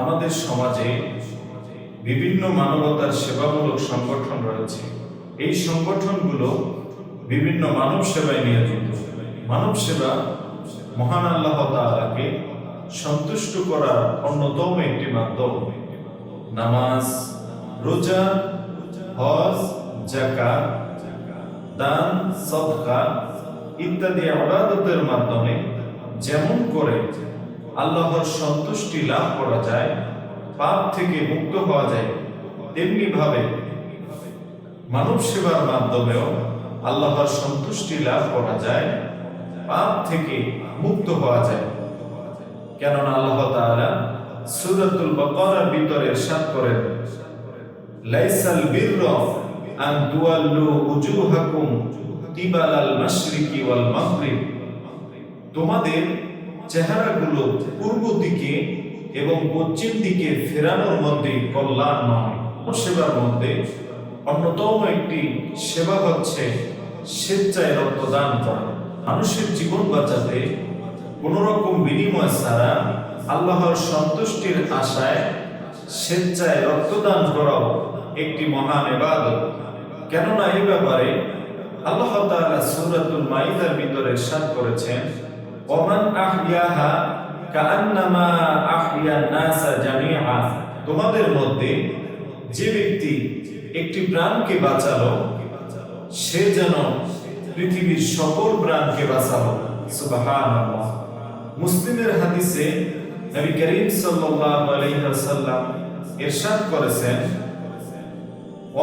আমাদের সমাজে বিভিন্ন মানবতার সেবামূলক সংগঠন রয়েছে। এই সংগঠনগুলো বিভিন্ন মানব সেবায় নিয়োজিত। মানব সেবা মহান আল্লাহ তাআলাকে সন্তুষ্ট করার অন্যতম একটি মাধ্যম। নামাজ, রোজা, হজ জাকাত দান, সদকা ইত্যাদি আবাদতের মাধ্যমে যেমন করে আল্লাহর সন্তুষ্টি লাভ করা যায়, পাপ থেকে মুক্ত হওয়া যায় তেমনি ভাবে মানব সেবার মাধ্যমেও আল্লাহর সন্তুষ্টি লাভ করা যায়, পাপ থেকে মুক্ত হওয়া যায়। কেননা আল্লাহ তাআলা সূরাতুল বাকারার ভিতরে ইরশাদ করেন, লাইসাল বিররা আন তুওয়াল্লু উজুহাকুম কিবালাল মাশরিকি ওয়াল মাগরিব। তোমাদের চেহারাগুলো পূর্ব দিকে এবং পশ্চিম দিকে ফেরানোর মধ্যে কল্যাণ নয়। সেবার মধ্যে অন্যতম একটি সেবা হচ্ছে স্বেচ্ছায় রক্তদান করা। মানুষের জীবন বাঁচাতে কোন রকম বিনিময় ছাড়া আল্লাহর সন্তুষ্টির আশায় স্বেচ্ছায় রক্তদান করাও একটি মহান এবাদত কেননা এই ব্যাপারে আল্লাহ তাআলা সূরাতুল মাইদার ভিতরে ইরশাদ করেছেন ওমান আহইয়াহা কাআন্নামা আহইয়ান নাসা জামিআ। তোমাদের মধ্যে যে ব্যক্তি একটি প্রাণকে বাঁচালো, সে যেন পৃথিবীর সকল প্রাণকে বাঁচালো। সুবহানাল্লাহ। মুসলিমের হাদিসে নবী করিম সাল্লাল্লাহু আলাইহি ওয়াসাল্লাম ইরশাদ করেছেন,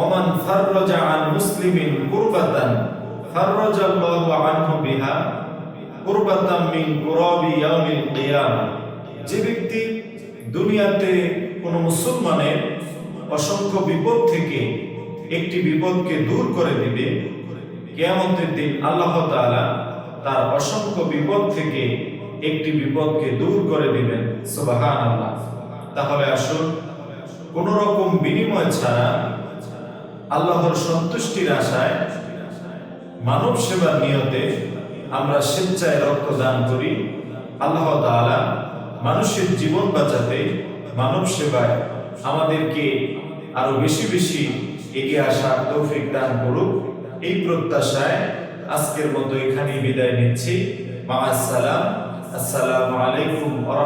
ওমান ফাররাজা আন মুসলিমিন কুরবাতান, ফাররাজাল্লাহু আনহু বিহা যে ব্যক্তি দুনিয়াতে কোন মুসলমানের অসংখ্য বিপদ থেকে একটি বিপদকে দূর করে দিবে, কিয়ামতের দিন আল্লাহ তাআলা তার অসংখ্য বিপদ থেকে একটি বিপদকে দূর করে দিবেন। সুবহানাল্লাহ। তাহলে আসুন কোন রকম বিনিময় ছাড়া আল্লাহর সন্তুষ্টির আশায় মানব সেবার নিয়তে আমরা স্বেচ্ছায় রক্তদান করি। আল্লাহ তাআলা মানুষের জীবন বাঁচাতে, মানব সেবায় আমাদেরকে আরও বেশি বেশি এগিয়ে আসা তৌফিক দান করুক। এই প্রত্যাশায় আজকের মতো এখানেই বিদায় নিচ্ছি। মা আসসালাম। আসসালামু আলাইকুম ওয়া